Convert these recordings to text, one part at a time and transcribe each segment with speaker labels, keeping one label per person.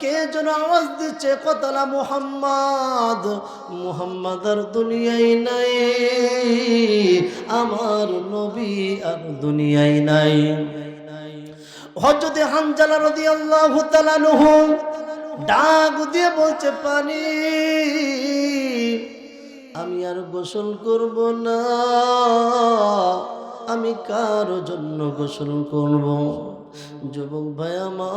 Speaker 1: কে যেন আওয়াজ দিচ্ছে কতলা মুহাম্মদ। মুহাম্মদ আর দুনিয়ায় নাই, আমার নবী আর দুনিয়ায় নাই। হজরতে হানজালা রদি আল্লাহ তালানুহু ডাক দিয়ে বলছে, পানি, আমি আর গোসল করব না, আমি কারও জন্য গোসল করব? যুবক ভাই আমার,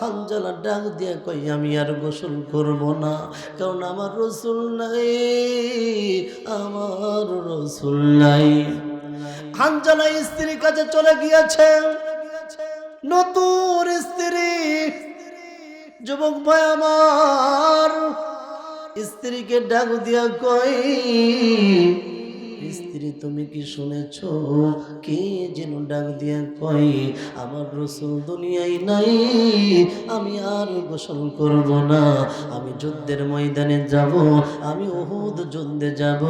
Speaker 1: হানজালা ডাক দিয়ে কই আমি আর গোসল করব না, কারণ আমার রসুল নাই, আমার রসুল নাই। হানজালা স্ত্রীর কাছে চলে গিয়েছে। নতুন স্ত্রী, যুবক ভাই আমার, স্ত্রীকে ডাক দিয়া কই স্ত্রী, তুমি কি শুনেছ? কে যেন ডাক দিয়া কই আমার রসুল দুনিয়ায় নাই, আমি আর গোসল করব না। আমি যুদ্ধের ময়দানে যাব, আমি ওহুদ যুদ্ধে যাব।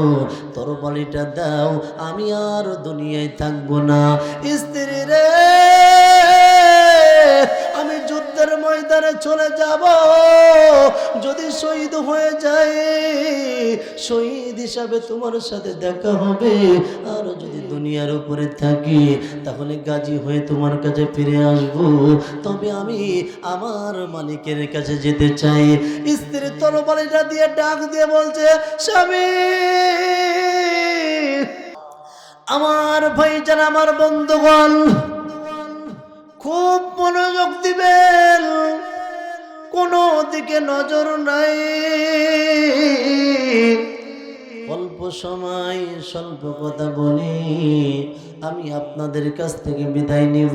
Speaker 1: তরবালিটা দাও, আমি আর দুনিয়ায় থাকব না। স্ত্রী রে যুদ্ধের চলে যাব। যদি শহীদ হয়ে যায়, শহীদ হিসাবে তোমার সাথে দেখা হবে। আর যদি দুনিয়ার উপরে থাকি, তাহলে গাজী হয়ে তোমার কাছে ফিরে আসব। তবে আমি আমার মালিকের কাছে যেতে চাই। স্ত্রীর তরবারিটা দিয়ে ডাক দিয়ে বলছে, স্বামী! আমার ভাইজান আমার বন্ধুগণ, খুব মনোযোগ দিবেন। কোনো দিকে নজর নাই। অল্প সময়, স্বল্প কথা বলি, আমি আপনাদের কাছ থেকে বিদায় নিব।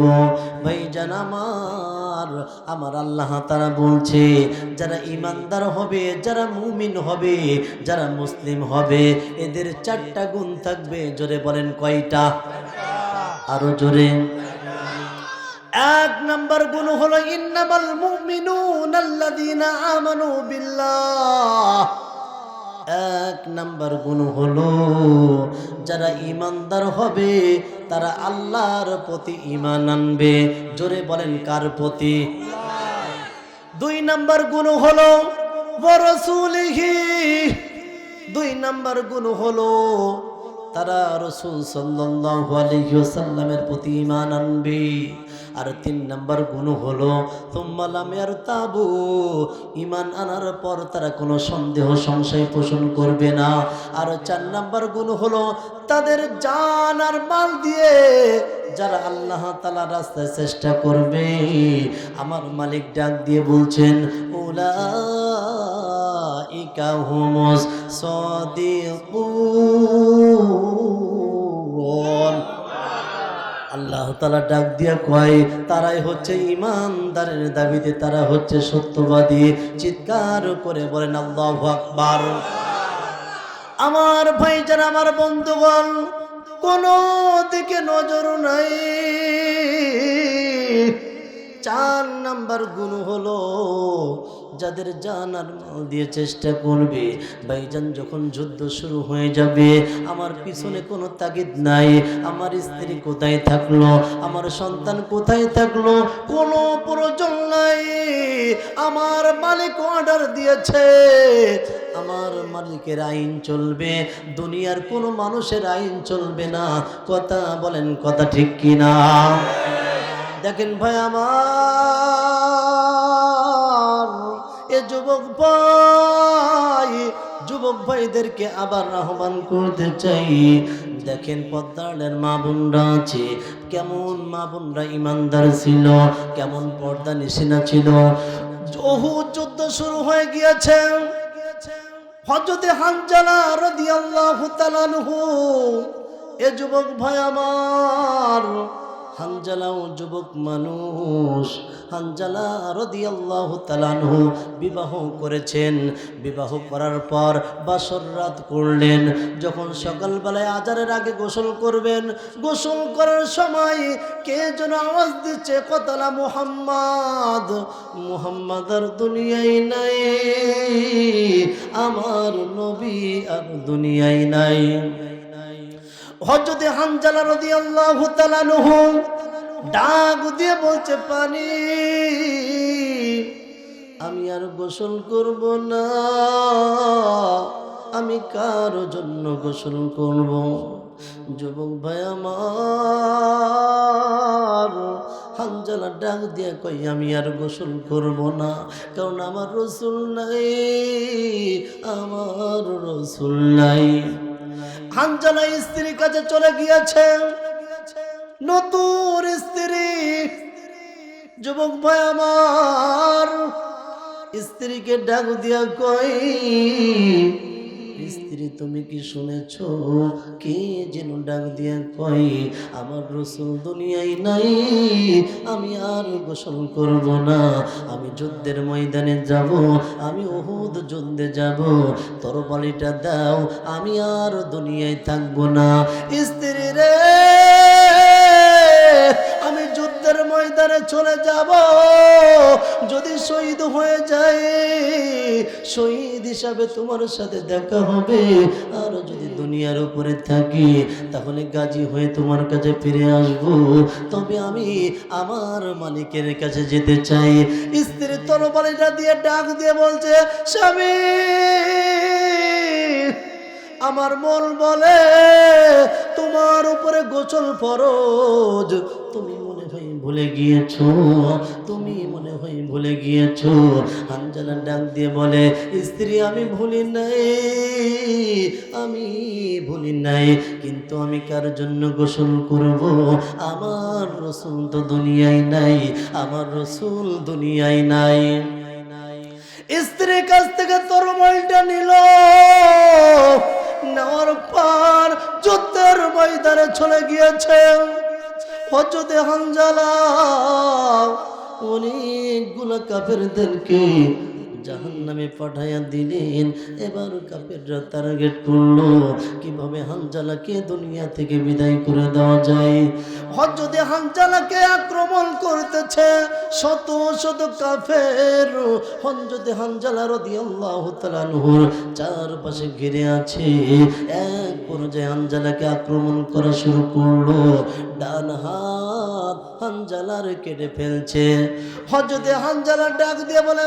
Speaker 1: ভাইজান আমার আমার আল্লাহ তারা বলছে, যারা ইমানদার হবে, যারা মুমিন হবে, যারা মুসলিম হবে, এদের চারটা গুণ থাকবে। জোরে বলেন কয়টা? আরও জোরে। এক নম্বর গুণ হলো ইন্নামাল মুমিনুন আল্লাযীনা আমানু বিল্লাহ। এক নাম্বার গুণ হলো যারা ইমানদার হবে, তারা আল্লাহর প্রতি ইমান আনবে। জোরে বলেন, কার প্রতি? দুই নাম্বার গুণ হলো বরসুলিহি দুই নাম্বার গুণ হলো তারা রসুল সাল্লাল্লাহু আলাইহি ওয়াসাল্লামের প্রতি ঈমান আনবে। আর তিন নাম্বার গুণ হলো তুম্মা লাম ইয়ারতাবু। ঈমান আনার পর তারা কোনো সন্দেহ, সংশয় পোষণ করবে না। আর চার নাম্বার গুণ হলো, তাদের জান আর মাল দিয়ে যারা আল্লাহ তালা রাস্তায় চেষ্টা করবে, আমার মালিক ডাক দিয়ে বলছেন ওলা ইকা হুমস সদিকুন। তালা ডাক দিয়া কয়, তারাই হচ্ছে ইমানদারের দাবিতে, তারা হচ্ছে সত্যবাদী। চিৎকার করে বলেন, আল্লাহ আকবার। আমার ভাই যারা আমার বন্ধুগণ, কোনো দিকে নজর নাই। চার নাম্বার গুণ হলো যাদের জানার মাল দিয়ে চেষ্টা করবে, ভাইজান যখন যুদ্ধ শুরু হয়ে যাবে, আমার পিছনে কোনো তাগিদ নাই, আমার স্ত্রী কোথায় থাকল, আমার সন্তান কোথায় থাকল, কোনো প্রয়োজন নাই। আমার মালিক অর্ডার দিয়েছে, আমার মালিকের আইন চলবে, দুনিয়ার কোনো মানুষের আইন চলবে না, কথা বলেন কথা ঠিক কিনা? দেখেন ভাই আমার যুবক ভাই, যুবক ভাইদেরকে আবার আহ্বান করতে চাই। দেখেন পদ্মারের মা বোনরা আছে। কেমন মা বোনরা ইমানদার ছিল, কেমন পর্দা নিশিনা ছিল। বহু যুদ্ধ শুরু হয়ে গিয়েছে। হজরতে হানজালা রাদিয়াল্লাহু তাআলাহু এ যুবক ভাই আমার হানজালাও যুবক মানুষ, হানজালা রদিয়াল্লাহু তালানহু বিবাহ করেছেন। বিবাহ করার পর বাসর রাত করলেন। যখন সকালবেলায় আজারের আগে গোসল করবেন, গোসল করার সময় কে যেন আওয়াজ দিচ্ছে, কতলা মুহাম্মদ মুহাম্মদ আর নাই, আমার নবী আর দুনিয়ায় নাই। হজরতে হানজালা রাদিয়াল্লাহু তাআলা ডাক দিয়ে বলছে, পানি, আমি আর গোসল করব না। আমি কারও জন্য গোসল করব? যুবক ভাই আমার। হানজালা ডাক দিয়ে কই আমি আর গোসল করব না, কারণ আমার রসুল নাই, আমার রসুল নাই। হানজালা স্ত্রীর কাছে চলে গিয়েছে। নতুন স্ত্রী। যুবক ভাই আমার স্ত্রীকে ডাক দিয়া কই স্ত্রী, তুমি কি শুনেছ? কে যেন ডাক দিয়া কয়, আমার রসুল দুনিয়ায় নাই, আমি আর গোসল করব না। আমি যুদ্ধের ময়দানে যাব, আমি ওহুদ যুদ্ধে যাব। তরবালিটা দাও, আমি আর দুনিয়ায় থাকব না। স্ত্রী রে! যুদ্ধের ময়দানে চলে যাব। যদি শহীদ হয়ে যায়, শহীদ হিসাবে তোমার সাথে দেখা হবে। আর যদি দুনিয়ার উপরে থাকি, তাহলে গাজী হয়ে তোমার কাছে ফিরে আসব। তবে আমি আমার মালিকের কাছে যেতে চাই। স্ত্রীর তরবারিটা দিয়ে ডাক দিয়ে বলছে, স্বামী, আমার মন বলে, তোমার উপরে গোচল ফরজ। তুমি ভুলে গিয়েছো? তুমি মনে হয় ভুলে গিয়েছো? হানজালা ডাক দিয়ে বলে, স্ত্রী, আমি ভুলি নাই। আমি ভুলি নাই। কিন্তু আমি কার জন্য গোসল করব? আমার রসুল তো দুনিয়ায় নাই। আমার রসুল দুনিয়ায় নাই। স্ত্রীর কাছ থেকে তরমলটা নিল। নেওয়ার পর যুদ্ধের ময়দানে চলে গিয়েছে। হজরতে হানজালা অনেকগুলো কাফেরদেরকে জাহান নামে পাঠাইয়া দিলেন। এবার কাপেররা টার্গেট করল, কীভাবে হানজালাকে দুনিয়া থেকে বিদায় করে দেওয়া যায়? হজরতে হানজালাকে আক্রমণ করতেছে, শত শত কাফের। হজরতে হানজালা রাদিয়াল্লাহু তাআলা আনহুর চারপাশে ঘিরে আছে, এক পর্যায়ে হানজালাকে আক্রমণ করা শুরু করল। ডান হাত হানজালার কেটে ফেলছে। হজরতে হানজালা ডাক দিয়ে বলে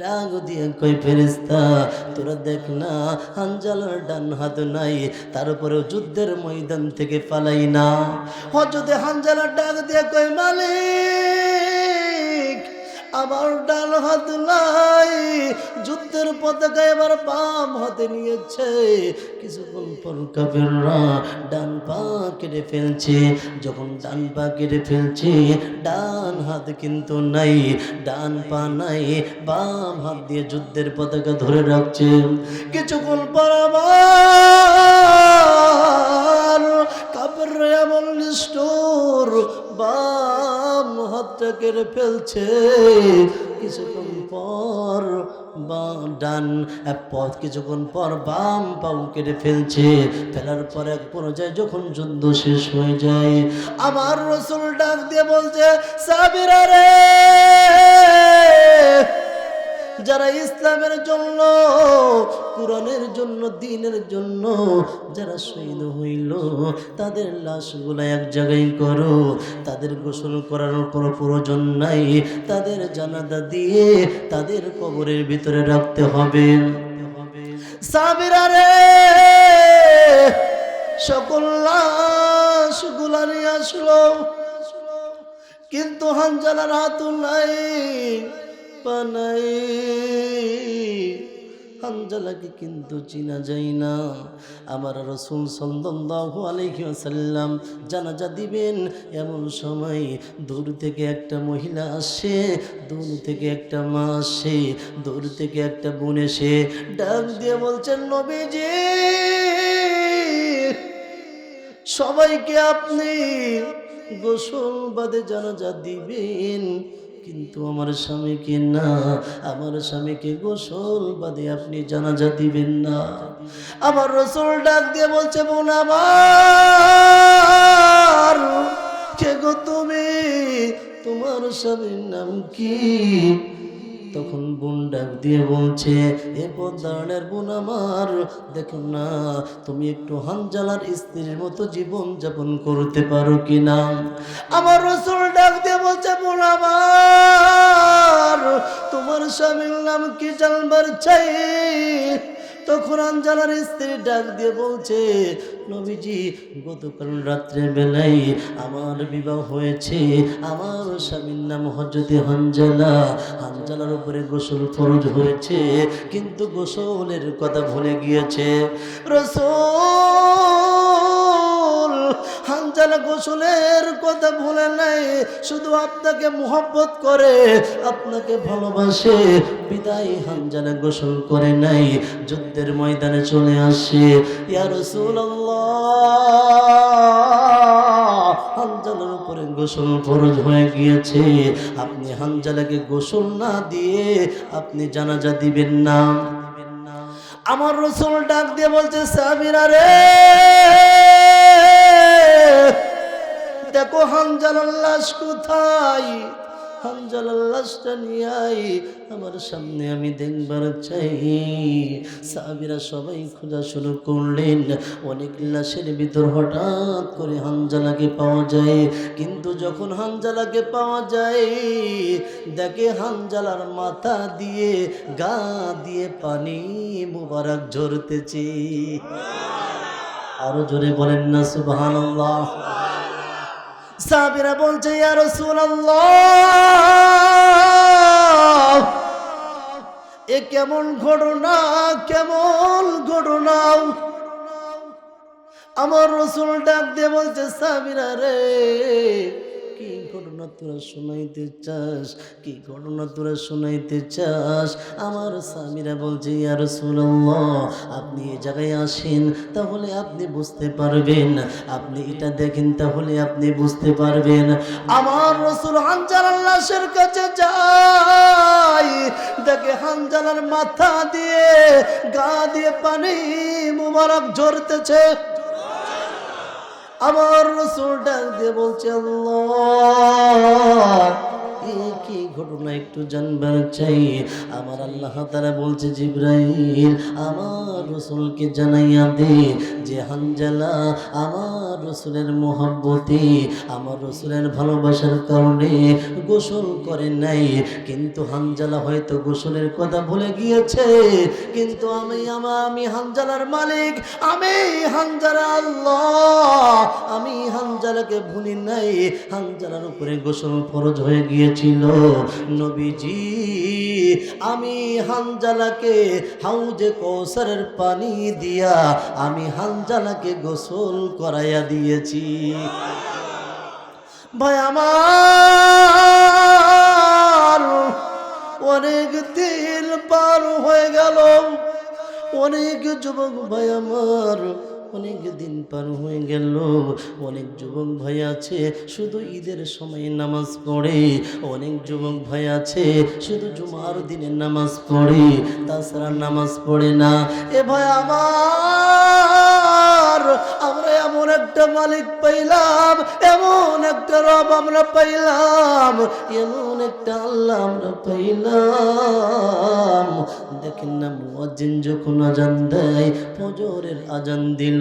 Speaker 1: ডাক দেয় কই তোরা দেখ না ডান হাত নাই যুদ্ধের ময়দান থেকে পালাই না। হজরতে হানজালার ডাক দিয়ে কই মালিক আমার ডান হাত নাই। যুদ্ধের পতাকা এবার বাম হাতে নিয়েছে। কিছুক্ষণ পর কাফেররা ডান পা কেটে ফেলছে। যখন ডান পা কেটে ফেলছে, ডান হাত কিন্তু নাই, ডান পা নাই, বাম হাত দিয়ে যুদ্ধের পতাকা ধরে রাখছে। কিছুক্ষণ পর আবার কাপড় এমন নিষ্ঠুর, বাম হাতটা কেটে ফেলছে। কিছুক্ষণ পর ডান পথ, কিছুক্ষণ পর বাম পাও কেটে ফেলছে। ফেলার পর এক পর্যায়ে যখন যুদ্ধ শেষ হয়ে যায় আমার রসুল ডাক দিয়ে বলছে, সাবিরা রে! যারা ইসলামের জন্য কোরআনের জন্য দিনের জন্য যারা শহীদ হইল, তাদের লাশগুলো এক জায়গায় করো। তাদের গোসল করার কোনো প্রয়োজন নাই। তাদের জানাদা দিয়ে তাদের কবরের ভিতরে রাখতে হবে। সাবিরা সকল লাশগুলা নিয়ে আসলো। কিন্তু হানজালার হাত নাই পানাই হানজালাকে কিন্তু চিনা যায় না। আমার রসুল আলাইহি ওয়াসাল্লাম জানাজা দিবেন, এমন সময় দূর থেকে একটা মহিলা আসে, দূর থেকে একটা মা আসে, দূর থেকে একটা বোন এসে ডাক দিয়ে বলছেন, নবীজি, সবাইকে আপনি গোসল বাদে জানাজা দিবেন। কিন্তু আমার স্বামীকে না, আমার স্বামীকে গোসল বাদে আপনি জানাজা দিবেন না। আমার রসুল ডাক দিয়ে বলছে, বোন আমার, কে গো তুমি? তোমার স্বামীর নাম কি? তখন বোন ডাক দিয়ে বলছে, এ পদ্মারণের বোন আমার, দেখো না, তুমি একটু হানজালার স্ত্রীর মতো জীবন যাপন করতে পারো কিনা? আমার রসুল ডাক দিয়ে বলছে, বোন আমার নাম কি জানবার চাই? স্ত্রী ডাক দিয়ে বলছে, নবীজি, গতকাল বেলায় আমার বিবাহ হয়েছে। আমার স্বামীর নাম হজরতে হানজালা হানজালার উপরে গোসল ফরজ হয়েছে, কিন্তু গোসলের কথা ভুলে গিয়েছে। রসুল হানজালা গোসলের কথা ভুলে নাই, শুধু আপনাকে মোহব্বত করে, আপনাকে ভালোবাসে, বিদায় হানজালা গোসল করে নাই, যুদ্ধের ময়দানে চলে আসে। উপরে গোসল ফরজ হয়ে গিয়েছে। আপনি হানজালাকে গোসল না দিয়ে আপনি জানাজা দিবেন না। আমার রসুল ডাক দিয়ে বলছে সাবিরা রে! দেখো হানজালার লাশ কোথায়? হানজালার লাশটা নিয়ে আই আমার সামনে আমি দেখবার চাই। সাবিরা সবাই খোঁজা শুরু করলেন। অনেক লাশের ভিতর হঠাৎ করে হানজালাকে পাওয়া যায়। কিন্তু যখন হানজালাকে পাওয়া যায়, দেখে হানজালার মাথা দিয়ে গা দিয়ে পানি মুবারক ঝরতেছে। আরও জোরে বলেন না সুবহান সাবিরা বলছে রাসূলুল্লাহ, এ কেমন ঘটনা কেমন ঘটনা? আমার রসুল ডাক দিয়ে বলছে সাবিরা রে ঘটনা তোরা শোনাইতে চাস? কি ঘটনা তোরা শোনাইতে চাস? আমার স্বামীরা বলছে, ইয়া রাসূলুল্লাহ, আপনি এই জায়গায় আসেন, তাহলে আপনি বুঝতে পারবেন। আপনি এটা দেখেন, তাহলে আপনি বুঝতে পারবেন। আমার রসুল হানজালার লাশের কাছে যাই দেখে হানজালার মাথা দিয়ে, গা দিয়ে পানি মুবারক ঝরতেছে। আমার রসুল ডাক দিয়ে বলছে আল্লাহ ঘটনা একটু জানবার চাই। আমার আল্লাহ তারা বলছে, জিব্রাইল, আমার রসুলকে জানাইয়া দে যে, হানজালা, আমার রসুলের মোহাব্বতে, আমার রসুলের ভালোবাসার কারণে গোসল করে নাই। কিন্তু হানজালা হয়তো গোসলের কথা ভুলে গিয়েছে। কিন্তু আমি আমার, আমি হানজালার মালিক, আমি হানজালা আল্লাহ, আমি হানজালাকে ভুলি নাই। হানজালার উপরে গোসল ফরজ হয়ে গিয়েছিল। নবীজি, আমি হানজালাকে হাউজে কৌসারের পানি দিয়া, আমি হানজালাকে গোসল করাইয়া দিয়েছি। ভাই আমার অনেক দিন পার হয়ে গেল। অনেক যুবক ভাই আমার অনেক দিন পার হয়ে গেল। অনেক যুবক ভাই আছে, শুধু ঈদের সময় নামাজ পড়ে। অনেক যুবক ভাই আছে, শুধু জুমার দিনে নামাজ পড়ে। তাছাড়া নামাজ পড়ে না। এ ভাই আমার, আমরা এমন একটা মালিক পাইলাম, এমন একটা রব আমরা পাইলাম, এমন একটা আল্লাহ আমরা পাইলাম। দেখেন না মুয়াজ্জিন যখন আজান দেয়, ফজরের আজান দিল।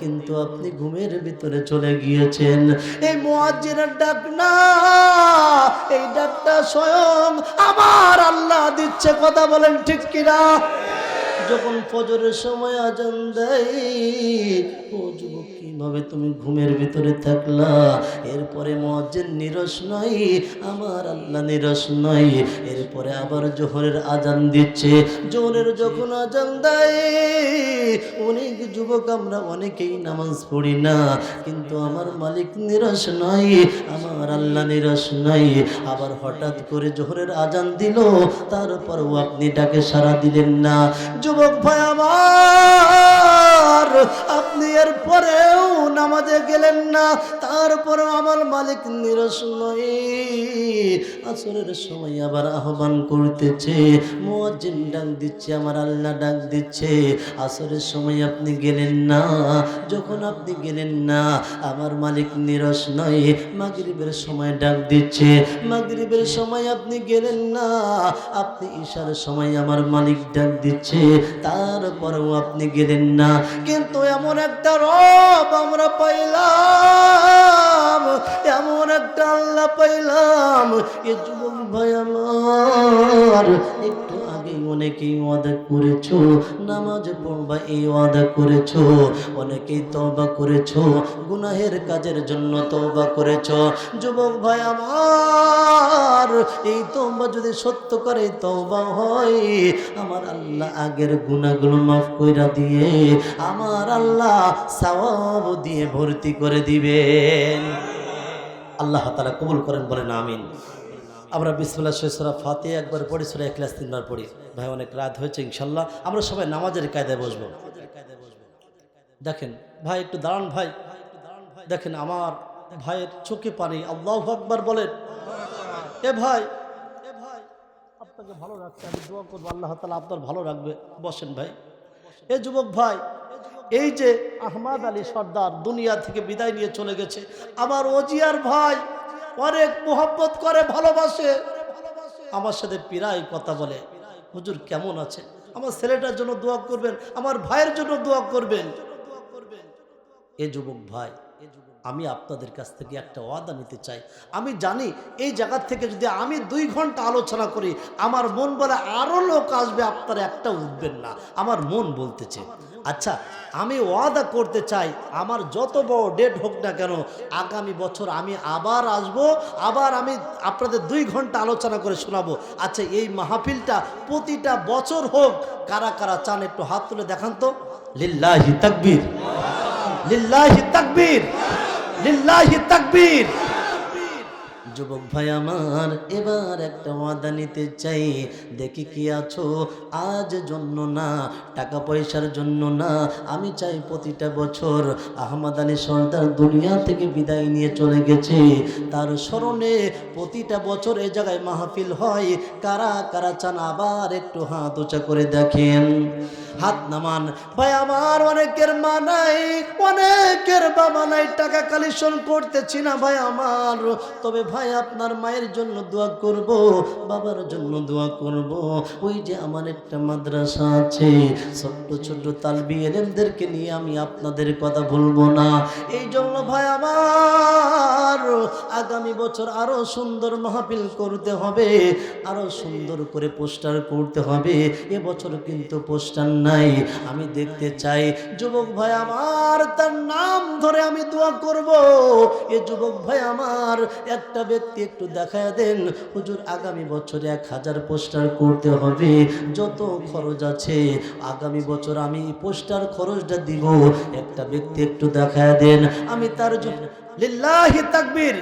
Speaker 1: কিন্তু আপনি ঘুমের ভিতরে চলে গিয়েছেন। এই মুয়াজ্জিনের ডাক না, এই ডাকটা স্বয়ং আমার আল্লাহ দিচ্ছে, কথা বলেন ঠিক কিনা? যখন ফজরের সময় আজান দেয়, ও যুবক কীভাবে তুমি ঘুমের ভিতরে থাকলা? এরপরে মজ্জের নিরস নাই আমার আল্লাহ নিরস নাই এরপরে আবার জোহরের আজান দিচ্ছে। জোহরের যখন আজান দেয়, অনেক যুবক আমরা অনেকেই নামাজ পড়ি না, কিন্তু আমার মালিক নিরস নাই আমার আল্লাহ নিরস নাই আবার হঠাৎ করে জোহরের আজান দিল, তারপরও আপনি ডাকে সারা দিলেন না। যুবক ভাই আমার আপনি এর পরেও নামাজে গেলেন না, তারপরেও আমার মালিক নিরস নয়। আসরের সময় আবার আহ্বান করতেছে, মুয়াজ্জিন ডাক দিচ্ছে, আমার আল্লাহ ডাক দিচ্ছে, আসরের সময় আপনি গেলেন না, যখন আপনি গেলেন না, আমার মালিক নিরস নয়, মাগরিবের সময় ডাক দিচ্ছে, মাগরিবের সময় আপনি গেলেন না, আপনি ঈশার সময় আমার মালিক ডাক দিচ্ছে, তারপরেও আপনি গেলেন না কিন্তু এমন একটা রব আমরা পাইলাম এমন একটা আল্লাহ পাইলাম। এ যুবক ভাই আমার একটু অনেকেই ওয়াদা করেছ, নামাজ পড়বা এই ওয়াদা করেছ, অনেকেই তওবা করেছ, গুনাহের কাজের জন্য তওবা করেছ। যুবক ভাই আমার, এই তওবা যদি সত্য করে তওবা হয়, আমার আল্লাহ আগের গুনাহগুলো মাফ কইরা দিয়ে, আমার আল্লাহ সওয়াব দিয়ে ভর্তি করে দিবেন। আল্লাহ তাআলা কবুল করেন, বলেন আমিন। আমরা বিসমুল্লাহ শেষরা ফাতে একবার পড়ি, সুরা ক্লাস তিনবার পড়ি। ভাই, অনেক রাত হয়েছে ইনশাল্লাহ আমরা সবাই নামাজের কায়দায় বসবো। দেখেন, ভাই, একটু দাঁড়ান ভাই। দেখেন, আমার ভাইয়ের চোখে পানি। আল্লাহ আকবার বলেন। এ ভাই এ ভাই আপনাকে ভালো আপনার ভালো বসেন ভাই। এ যুবক ভাই, এই যে আহমাদ আলী সর্দার থেকে বিদায় নিয়ে চলে গেছে। আমার ওজিয়ার ভাই অনেক মোহাম্মত করে, ভালোবাসে। আমার সাথে প্রায় কথা বলে, হুজুর কেমন আছে? আমার ছেলেটার জন্য দোয়া করবেন, আমার ভাইয়ের জন্য দোয়া করবেন। এ যুবক ভাই আমি আপনাদের কাছ থেকে একটা ওয়াদা নিতে চাই। আমি জানি এই জায়গার থেকে যদি আমি দুই ঘণ্টা আলোচনা করি, আমার মন বলে আরও লোক আসবে, আপনারা একটা উঠবেন না। আমার মন বলতেছে আচ্ছা আমি ওয়াদা করতে চাই, আমার যত বড় ডেট হোক না কেন, আগামী বছর আমি আবার আসব, আবার আমি আপনাদের দুই ঘণ্টা আলোচনা করে শোনাবো। আচ্ছা এই মাহফিলটা প্রতিটা বছর হোক, কারা কারা চান একটু হাত তুলে দেখান তো। লিল্লাহি তাকবীর। লিল্লাহি তাকবীর। লিল্লাহি তাকবীর। যুবক ভাই আমার, এবার একটা ওয়াদা নিতে চাই। দেখি কি আছো? আজ জন্য না, টাকা পয়সার জন্য না। আমি চাই প্রতিটা বছর আহমদ আলী সর্দার দুনিয়া থেকে বিদায় নিয়ে চলে গেছে। তার স্মরণে প্রতিটা বছর এ জায়গায় মাহফিল হয়। কারা কারা চান? আবার একটু হাত উঁচা করে দেখেন। হাত নামান। ভাই, আমার অনেকের মা নাই, অনেকের বাবা নাই, টাকা কালেকশন করতেছি না ভাই আমার। তবে ভাই, আপনার মায়ের জন্য দোয়া করব, বাবার জন্য দোয়া করব। ওই যে আমার একটা মাদ্রাসা আছে, ছোট্ট ছোট্ট তালবি এলেমদেরকে নিয়ে আমি আপনাদের কথা বলব না। এই জন্য ভাই আমার, আগামী বছর আরও সুন্দর মাহফিল করতে হবে, আরও সুন্দর করে পোস্টার করতে হবে। এবছর কিন্তু পোস্টার নাই, আমি দেখতে চাই। যুবক ভাই আমার, তার নাম ধরে আমি দোয়া করব। এ যুবক ভাই আমার, একটা ব্যক্তি একটু দেখায় দেন। হুজুর, আগামী বছরে এক হাজার পোস্টার করতে হবে। যত খরচ আছে, আগামী বছর আমি পোস্টার খরচটা দিব। একটা ব্যক্তি একটু দেখায় দেন। আমি তার জন্য লিল্লাহি তাকবীর।